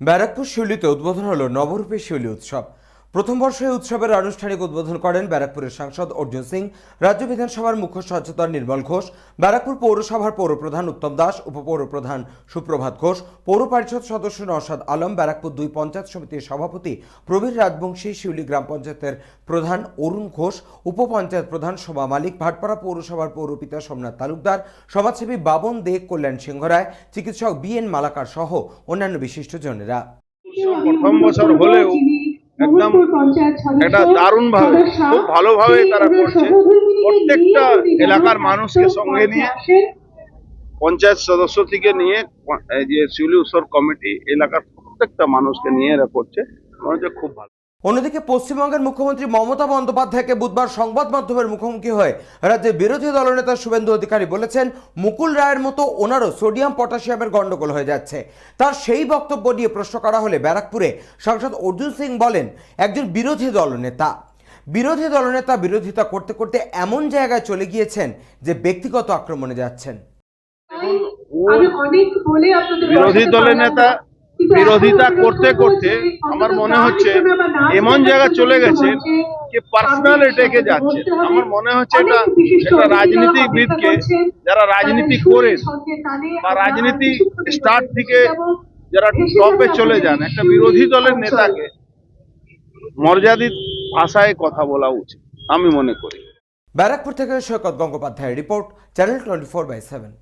ব্যারাকপুর শিউলিতে উদ্বোধন হলো নবরূপে শিউলি উৎসব। প্রথম বর্ষে উৎসবের আনুষ্ঠানিক উদ্বোধন করেন ব্যারাকপুরের সাংসদ অর্জুন সিং, রাজ্য বিধানসভার মুখ্য সচেতন নির্মল ঘোষ, ব্যারাকপুর পৌরসভার পৌরপ্রধান উত্তম দাস, উপপৌরপ্রধান সুপ্রভাত ঘোষ, পৌর পরিষদ সদস্য নওশাদ আলম, ব্যারাকপুর দুই পঞ্চায়েত সমিতির সভাপতি প্রবীর রাজবংশী, শিউলি গ্রাম পঞ্চায়েতের প্রধান অরুণ ঘোষ, উপপঞ্চায়েত প্রধান শোভা মালিক, ভাটপাড়া পৌরসভার পৌরপিতা সোমনাথ তালুকদার, সমাজসেবী বাবন দে, কল্যাণ সিংহরায়, চিকিৎসক বি এন মালাকার সহ অন্যান্য বিশিষ্টজনেরা প্রথম বছর হলেও একদম একটা দারুণ ভাবে খুব ভালোভাবে তারা করছে। প্রত্যেকটা এলাকার মানুষকে সঙ্গে নিয়ে পঞ্চায়েত সদস্য থেকে নিয়ে যে শিউলি উৎসব কমিটি এলাকার প্রত্যেকটা মানুষকে নিয়ে এরা করছে। মনে হচ্ছে খুব ভালো। অন্যদিকে পশ্চিমবঙ্গের মুখ্যমন্ত্রী মমতা বন্দ্যোপাধ্যায়কে বুধবার সংবাদ মাধ্যমের মুখোমুখি হয়ে রাজ্যের বিরোধী দলনেতা শুভেন্দু অধিকারী বলেছেন মুকুল রায়ের মতো ওনারও সোডিয়াম পটাশিয়ামের গন্ডগোল হয়ে যাচ্ছে। তার সেই বক্তব্য নিয়ে প্রশ্ন করা হলে ব্যারাকপুরে সাংসদ অর্জুন সিং বলেন একজন বিরোধী দলনেতা বিরোধী দলনেতা বিরোধিতা করতে করতে এমন জায়গায় চলে গিয়েছেন যে ব্যক্তিগত আক্রমণে যাচ্ছেন। বিরোধী দলের নেতা বিরোধিতা করতে করতে আমার মনে হচ্ছে এমন জায়গা চলে গেছে যে পার্সোনাল এটাকে যাচ্ছে। আমার মনে হচ্ছে এটা একটা রাজনীতিবিদকে যারা রাজনীতি করে বা রাজনীতি স্টার্ট থেকে যারা টপে চলে যান একটা বিরোধী দলের নেতাকে মর্যাদিত ভাষায় কথা বলা উচিত আমি মনে করি। ব্যারাকপুর থেকে সৈকত গঙ্গোপাধ্যায়ের report channel twenty four by seven.